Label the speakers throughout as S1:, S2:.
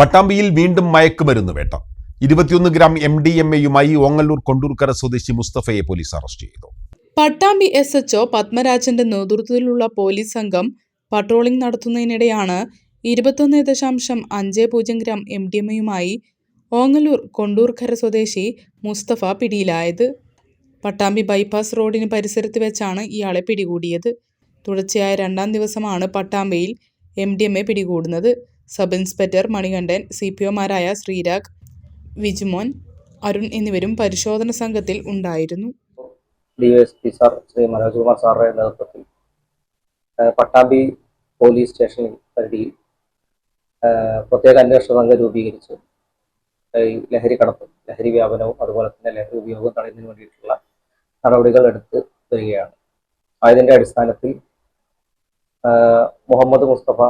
S1: പട്ടാമ്പിയിൽ വീണ്ടും മയക്കുമരുന്ന് വേട്ട. ഇരുപത്തിയൊന്ന് ഗ്രാം എം ഡി എം എയുമായി ഓങ്ങല്ലൂർ കൊണ്ടൂർക്കര സ്വദേശി മുസ്തഫയെ പോലീസ് അറസ്റ്റ് ചെയ്തു.
S2: പട്ടാമ്പി എസ് എച്ച്ഒ പത്മരാജന്റെ നേതൃത്വത്തിലുള്ള പോലീസ് സംഘം പട്രോളിംഗ് നടത്തുന്നതിനിടെയാണ് ഇരുപത്തൊന്ന് ദശാംശം അഞ്ച് പൂജ്യം ഗ്രാം എം ഡി എമ്മയുമായി ഓങ്ങല്ലൂർ കൊണ്ടൂർക്കര സ്വദേശി മുസ്തഫ പിടിയിലായത്. പട്ടാമ്പി ബൈപ്പാസ് റോഡിന് പരിസരത്ത് വെച്ചാണ് ഇയാളെ പിടികൂടിയത്. തുടർച്ചയായ രണ്ടാം ദിവസമാണ് പട്ടാമ്പിയിൽ M D M A പിടികൂടുന്നത്. Sub inspector Manikandan C P ഒമാരായ Sreerag Vijmon Arun എന്നിവരും പരിശോധന സംഘത്തിൽ ഉണ്ടായിരുന്നു.
S3: ഡിവൈഎസ്പി സാർ ശ്രീ മനോജ് കുമാർ സാറുടെ നേതൃത്വത്തിൽ പട്ടാമ്പി പോലീസ് സ്റ്റേഷൻ പരിധിയിൽ പ്രത്യേക അന്വേഷണ സംഘം രൂപീകരിച്ച് ഈ ലഹരി കടത്തും ലഹരി വ്യാപനവും അതുപോലെ തന്നെ ലഹരി ഉപയോഗവും തടയുന്നതിന് വേണ്ടിയിട്ടുള്ള നടപടികൾ എടുത്ത് വരികയാണ്. അതിന്റെ അടിസ്ഥാനത്തിൽ മുഹമ്മദ് മുസ്തഫ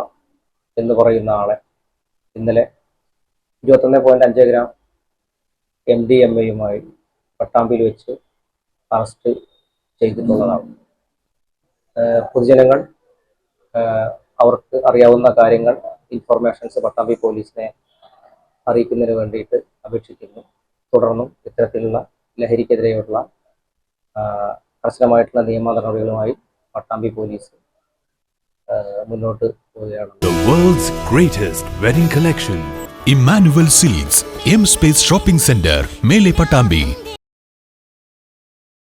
S3: എന്ന് പറയുന്ന ആളെ. ഇന്നലെ ഇരുപത്തൊന്ന് പോയിന്റ് അഞ്ച് ഗ്രാം എം ഡി എം എയുമായി പട്ടാമ്പിയിൽ വെച്ച് അറസ്റ്റ് ചെയ്തിട്ടുള്ളതാണ്. പൊതുജനങ്ങൾ അവർക്ക് അറിയാവുന്ന കാര്യങ്ങൾ ഇൻഫർമേഷൻസ് പട്ടാമ്പി പോലീസിനെ അറിയിക്കുന്നതിന് വേണ്ടിയിട്ട് അപേക്ഷിക്കുന്നു. തുടർന്നും ഇത്തരത്തിലുള്ള ലഹരിക്കെതിരെയുള്ള കർശനമായിട്ടുള്ള നിയമ നടപടികളുമായി പട്ടാമ്പി പോലീസ് മുന്നോട്ട് പോവുകയാണ്
S4: The world's greatest wedding collection. Emmanuel Silks, M